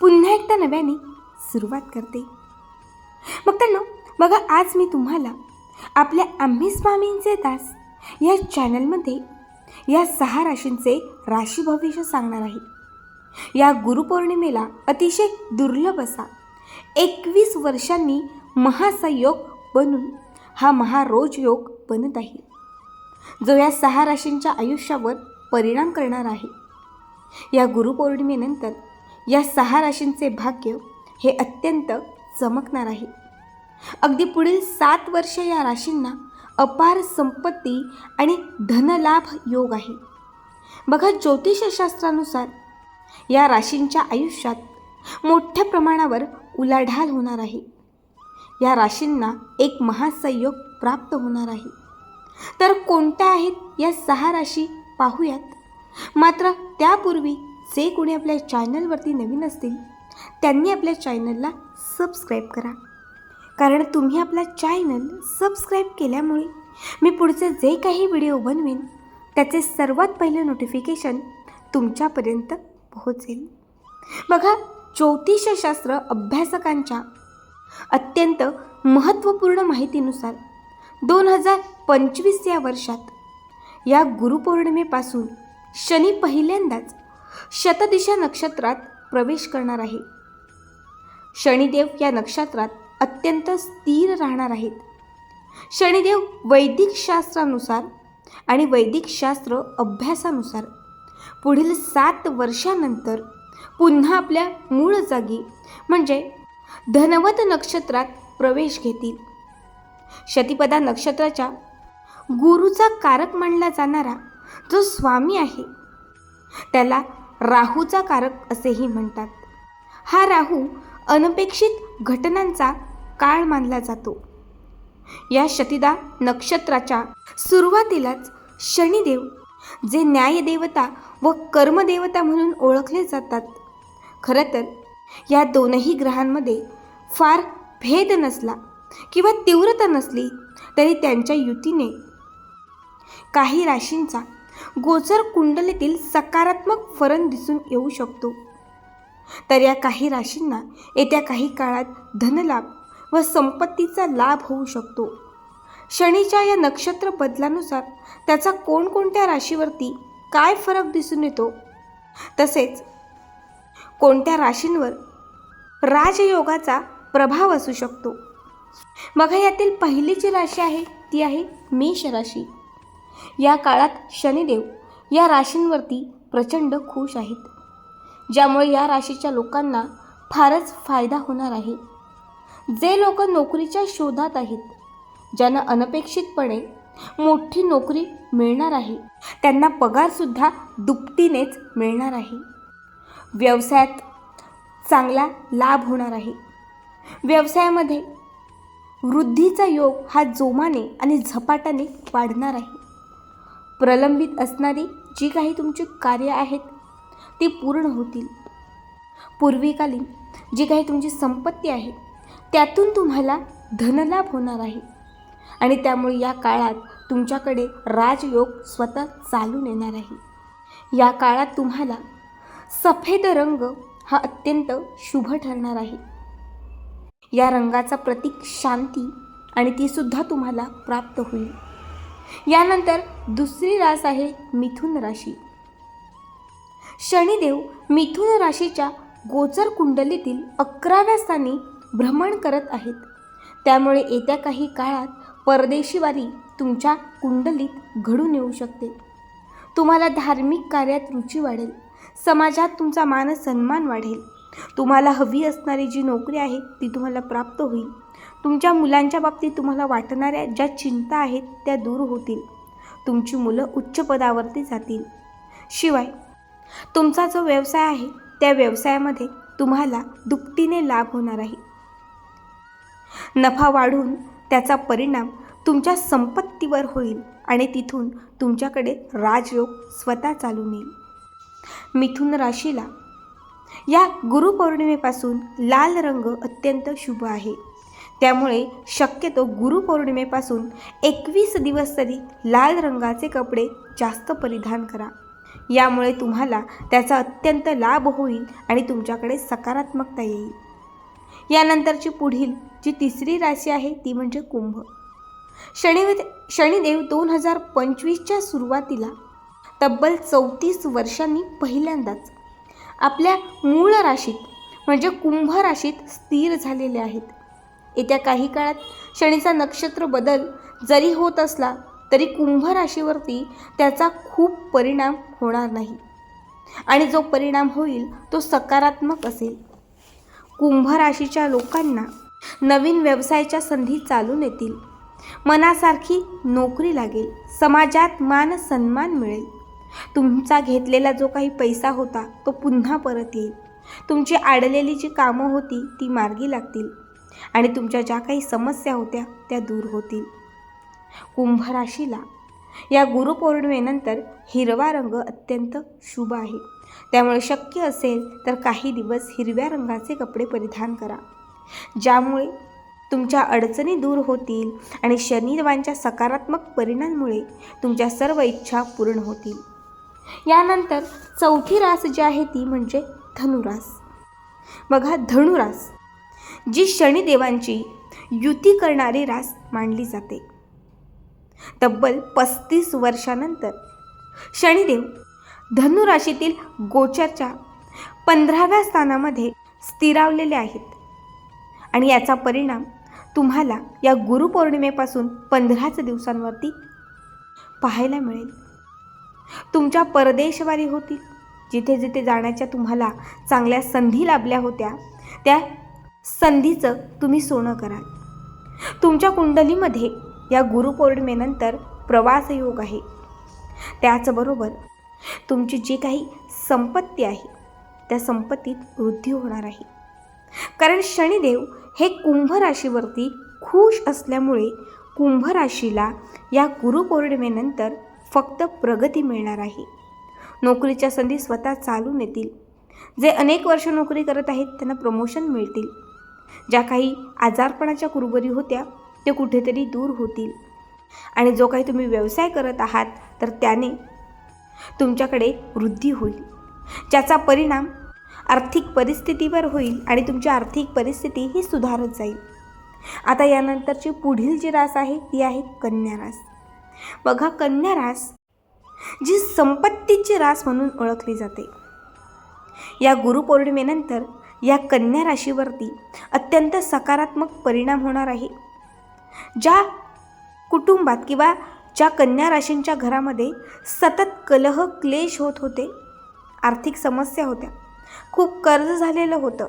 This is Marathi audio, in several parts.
पुन्हा एकदा नव्याने सुरुवात करते. मग त्यांना बघा आज मी तुम्हाला आपल्या आम्ही स्वामींचे दास या चॅनलमध्ये या सहा राशींचे राशी भविष्य सांगणार आहे. या गुरुपौर्णिमेला अतिशय दुर्लभ असा एकवीस वर्षांनी महासयोग बनून हा महारोज योग बनत आहे. जो या सहा राशींच्या आयुष्यावर परिणाम करणार आहे. या गुरुपौर्णिमेनंतर या सहा राशींचे भाग्य हे अत्यंत चमकणार आहे. अगदी पुढील सात वर्ष या राशींना अपार संपत्ती आणि धनलाभ योग आहे. बघा ज्योतिषशास्त्रानुसार या राशींच्या आयुष्यात मोठ्या प्रमाणावर उलाढाल होणार आहे. या राशींना एक महासंयोग प्राप्त होणार आहे. तर कोणत्या आहेत या सहा राशी पाहूयात. मात्र त्यापूर्वी जे कोणी आपल्या चॅनलवरती नवीन असतील त्यांनी आपल्या चॅनलला सबस्क्राईब करा. कारण तुम्ही आपला चॅनल सबस्क्राईब केल्यामुळे मी पुढचे जे काही व्हिडिओ बनवेन त्याचे सर्वात पहिले नोटिफिकेशन तुमच्यापर्यंत पोहोचेल. बघा ज्योतिषशास्त्र अभ्यासकांच्या अत्यंत महत्त्वपूर्ण माहितीनुसार दोन हजार पंचवीस या वर्षात या गुरुपौर्णिमेपासून शनी पहिल्यांदाच शतदिशा नक्षत्रात प्रवेश करणार आहे. शनिदेव या नक्षत्रात अत्यंत स्थिर राहणार आहेत. शनिदेव वैदिक शास्त्रानुसार आणि वैदिक शास्त्र अभ्यासानुसार पुढील सात वर्षानंतर पुन्हा आपल्या मूळ जागी म्हणजे धनवत नक्षत्रात प्रवेश घेतील. शतिपदा नक्षत्राच्या गुरुचा कारक मानला जाणारा जो स्वामी आहे त्याला राहूचा कारक असेही म्हणतात. हा राहू अनपेक्षित घटनांचा काळ मानला जातो. या शतिदा नक्षत्राच्या सुरुवातीलाच शनिदेव जे न्यायदेवता व कर्मदेवता म्हणून ओळखले जातात खरं तर या दोनही ग्रहांमध्ये फार भेद नसला किंवा तीव्रता नसली तरी त्यांच्या युतीने काही राशींचा गोचर कुंडलीतील सकारात्मक फरक दिसून येऊ शकतो. तर या काही राशींना येत्या काही काळात धनलाभ व संपत्तीचा लाभ होऊ शकतो. शनीच्या या नक्षत्र बदलानुसार त्याचा कोणकोणत्या राशीवरती काय फरक दिसून येतो? तसेच कोणत्या राशींवर राजयोगाचा प्रभाव असू शकतो? मग यातील पहिली जी राशी आहे ती आहे मेष राशी. या काळात शनिदेव या राशींवरती प्रचंड खुश आहेत. ज्यामुळे या राशीच्या लोकांना फारच फायदा होणार आहे. जे लोक नोकरीच्या शोधात आहेत ज्यांना अनपेक्षितपणे मोठी नोकरी मिळणार आहे त्यांना पगारसुद्धा दुपटीनेच मिळणार आहे. व्यवसायात चांगला लाभ होणार आहे. व्यवसायामध्ये वृद्धीचा योग हा जोमाने आणि झपाट्याने वाढणार आहे. प्रलंबित असणारी जी काही तुमची कार्य आहेत ती पूर्ण होतील. पूर्वीकालीन जी काही तुमची संपत्ती आहे त्यातून तुम्हाला धनलाभ होणार आहे. आणि त्यामुळे या काळात तुमच्याकडे राजयोग स्वतः चालून येणार आहे. या काळात तुम्हाला सफेद रंग हा अत्यंत शुभ ठरणार आहे. या रंगाचा प्रतीक शांती आणि तीसुद्धा तुम्हाला प्राप्त होईल. यानंतर दुसरी रास आहे मिथुन राशी. शनिदेव मिथुन राशीच्या गोचर कुंडलीतील अकराव्या स्थानी भ्रमण करत आहेत. त्यामुळे येत्या काही काळात परदेशीवारी तुमच्या कुंडलीत घडून येऊ शकते. तुम्हाला धार्मिक कार्यात रुची वाढेल. समाजात तुमचा मानसन्मान वाढेल. तुम्हाला हवी असणारी जी नोकरी आहे ती तुम्हाला प्राप्त होईल. तुमच्या मुलांच्या बाबतीत तुम्हाला वाटणाऱ्या ज्या चिंता आहेत त्या दूर होतील. तुमची मुलं उच्च पदावरती जातील. शिवाय तुमचा जो व्यवसाय आहे त्या व्यवसायामध्ये तुम्हाला दुपटीने लाभ होणार आहे. नफा वाढून त्याचा परिणाम तुमच्या संपत्तीवर होईल आणि तिथून तुमच्याकडे राजयोग स्वतः चालून येईल मिथुन राशीला या गुरुपौर्णिमेपासून लाल रंग अत्यंत शुभ आहे. त्यामुळे शक्यतो गुरुपौर्णिमेपासून एकवीस दिवस तरी लाल रंगाचे कपडे जास्त परिधान करा. यामुळे तुम्हाला त्याचा अत्यंत लाभ होईल आणि तुमच्याकडे सकारात्मकता येईल. यानंतरची पुढील जी तिसरी राशी आहे ती म्हणजे कुंभ. शनिव शनिदेव दोन हजार पंचवीसच्या सुरुवातीला तब्बल चौतीस वर्षांनी पहिल्यांदाच आपल्या मूळ राशीत म्हणजे कुंभ राशीत स्थिर झालेले आहेत. येत्या काही काळात शनीचा नक्षत्र बदल जरी होत असला तरी कुंभ राशीवरती त्याचा खूप परिणाम होणार नाही. आणि जो परिणाम होईल तो सकारात्मक असेल. कुंभ राशीच्या लोकांना नवीन व्यवसायाच्या संधी चालून येतील. मनासारखी नोकरी लागेल. समाजात मान सन्मान मिळेल. तुमचा घेतलेला जो काही पैसा होता तो पुन्हा परत येईल. तुमची आडलेली जी कामं होती ती मार्गी लागतील. आणि तुमच्या ज्या काही समस्या होत्या त्या दूर होतील. कुंभ राशीला या गुरुपौर्णिमेनंतर हिरवा रंग अत्यंत शुभ आहे. त्यामुळे शक्य असेल तर काही दिवस हिरव्या रंगाचे कपडे परिधान करा. ज्यामुळे तुमच्या अडचणी दूर होतील आणि शनिदेवांच्या सकारात्मक परिणामामुळे तुमच्या सर्व इच्छा पूर्ण होतील. यानंतर चौथी रास जी आहे ती म्हणजे धनुरास. बघा धनुरास जी शनिदेवांची युती करणारी रास मानली जाते. तब्बल पस्तीस वर्षानंतर शनिदेव धनुराशीतील गोचरच्या पंधराव्या स्थानामध्ये स्थिरावलेले आहेत. आणि याचा परिणाम तुम्हाला या गुरुपौर्णिमेपासून पंधराच दिवसांवरती पाहायला मिळेल. तुमच्या परदेशवारी होतील जिथे जिथे जाण्याच्या तुम्हाला चांगल्या संधी लाभल्या होत्या त्या संधीचं तुम्ही सोनं कराल. तुमच्या कुंडलीमध्ये या गुरुपौर्णिमेनंतर प्रवासयोग आहे. त्याचबरोबर तुमची जी काही संपत्ती आहे त्या संपत्तीत वृद्धी होणार आहे. कारण शनिदेव हे कुंभ राशीवरती खुश असल्यामुळे कुंभ राशीला या गुरुपौर्णिमेनंतर फक्त प्रगती मिळणार आहे. नोकरीच्या संधी स्वतः चालून येतील. जे अनेक वर्ष नोकरी करत आहेत त्यांना प्रमोशन मिळतील. ज्या काही आजारपणाच्या कुरबुरी होत्या ते कुठेतरी दूर होतील. आणि जो काही तुम्ही व्यवसाय करत आहात तर त्याने तुमच्याकडे वृद्धी होईल. ज्याचा परिणाम आर्थिक परिस्थितीवर होईल आणि तुमची आर्थिक परिस्थिती ही सुधारत जाईल. आता यानंतरची पुढील जी रास आहे ती आहे कन्या रास. बघा कन्या रास जी संपत्तीची रास म्हणून ओळखली जाते. या गुरुपौर्णिमेनंतर या कन्या राशीवरती अत्यंत सकारात्मक परिणाम होणार आहे. ज्या कुटुंबात किंवा ज्या कन्या राशींच्या घरामध्ये सतत कलह क्लेश होत होते आर्थिक समस्या होत्या खूप कर्ज झालेलं होतं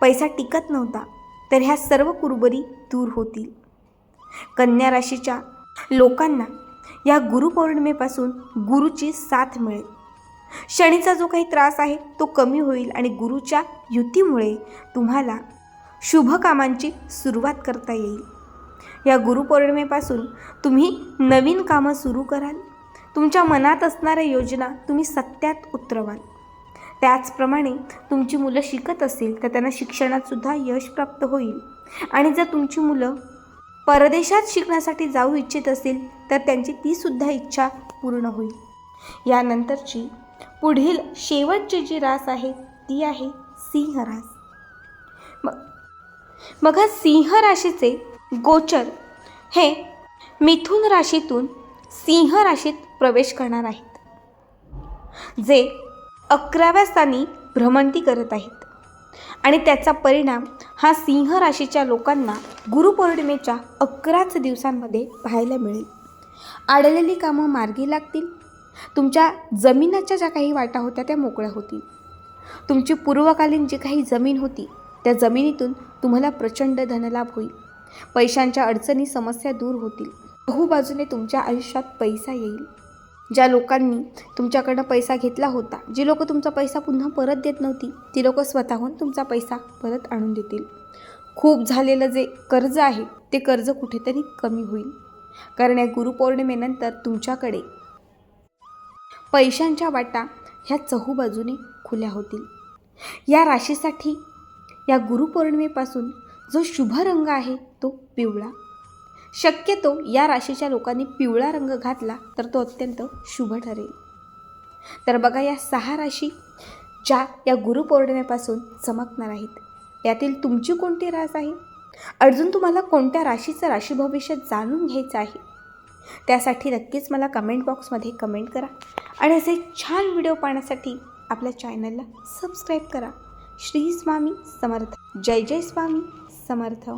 पैसा टिकत नव्हता तर ह्या सर्व कुरबरी दूर होतील. कन्या राशीच्या लोकांना या गुरुपौर्णिमेपासून गुरुची साथ मिळेल. शनीचा जो काही त्रास आहे तो कमी होईल आणि गुरुच्या युतीमुळे तुम्हाला शुभ कामांची सुरुवात करता येईल. या गुरुपौर्णिमेपासून तुम्ही नवीन कामं सुरू कराल. तुमच्या मनात असणाऱ्या योजना तुम्ही सत्यात उतरवाल. त्याचप्रमाणे तुमची मुलं शिकत असतील तर त्यांना शिक्षणातसुद्धा यश प्राप्त होईल. आणि जर तुमची मुलं परदेशात शिकण्यासाठी जाऊ इच्छित असतील तर त्यांची तीसुद्धा इच्छा पूर्ण होईल. यानंतरची पुढील शेवटची जी रास आहे ती आहे सिंह रास. मग सिंह राशीचे गोचर हे मिथुन राशीतून सिंह राशीत प्रवेश करणार आहेत जे अकराव्या स्थानी भ्रमंती करत आहेत. आणि त्याचा परिणाम हा सिंह राशीच्या लोकांना गुरुपौर्णिमेच्या अकराच दिवसांमध्ये पाहायला मिळेल. आडलेली कामं मार्गी लागतील. तुमच्या जमिनाच्या ज्या काही वाटा होत्या त्या मोकळ्या होतील. तुमची पूर्वकालीन जी काही जमीन होती त्या जमिनीतून तुम्हाला प्रचंड धनलाभ होईल. पैशांच्या अडचणी समस्या दूर होतील. बहुबाजूने तुमच्या आयुष्यात पैसा येईल. ज्या लोकांनी तुमच्याकडनं पैसा घेतला होता जी लोकं तुमचा पैसा पुन्हा परत देत नव्हती ती लोकं स्वतःहून तुमचा पैसा परत आणून देतील. खूप झालेलं जे कर्ज आहे ते कर्ज कुठेतरी कमी होईल. कारण या गुरुपौर्णिमेनंतर तुमच्याकडे पैशांच्या वाटा ह्या चहूबाजूने खुल्या होतील. या राशीसाठी या गुरुपौर्णिमेपासून जो शुभ रंग आहे तो पिवळा शक्यतो या राशीच्या लोकांनी पिवळा रंग घातला तर तो अत्यंत शुभ ठरेल. तर बघा या सहा राशी ज्या या गुरुपौर्णिमेपासून चमकणार आहेत यातील तुमची कोणती रास आहे? अजून तुम्हाला कोणत्या राशीचं राशी भविष्य जाणून घ्यायचं आहे? त्यासाठी नक्कीच मला कमेंट बॉक्समध्ये कमेंट करा आणि असे छान व्हिडिओ पाहण्यासाठी आपल्या चॅनलला सबस्क्राईब करा. श्री स्वामी समर्थ. जय जय स्वामी समर्थ.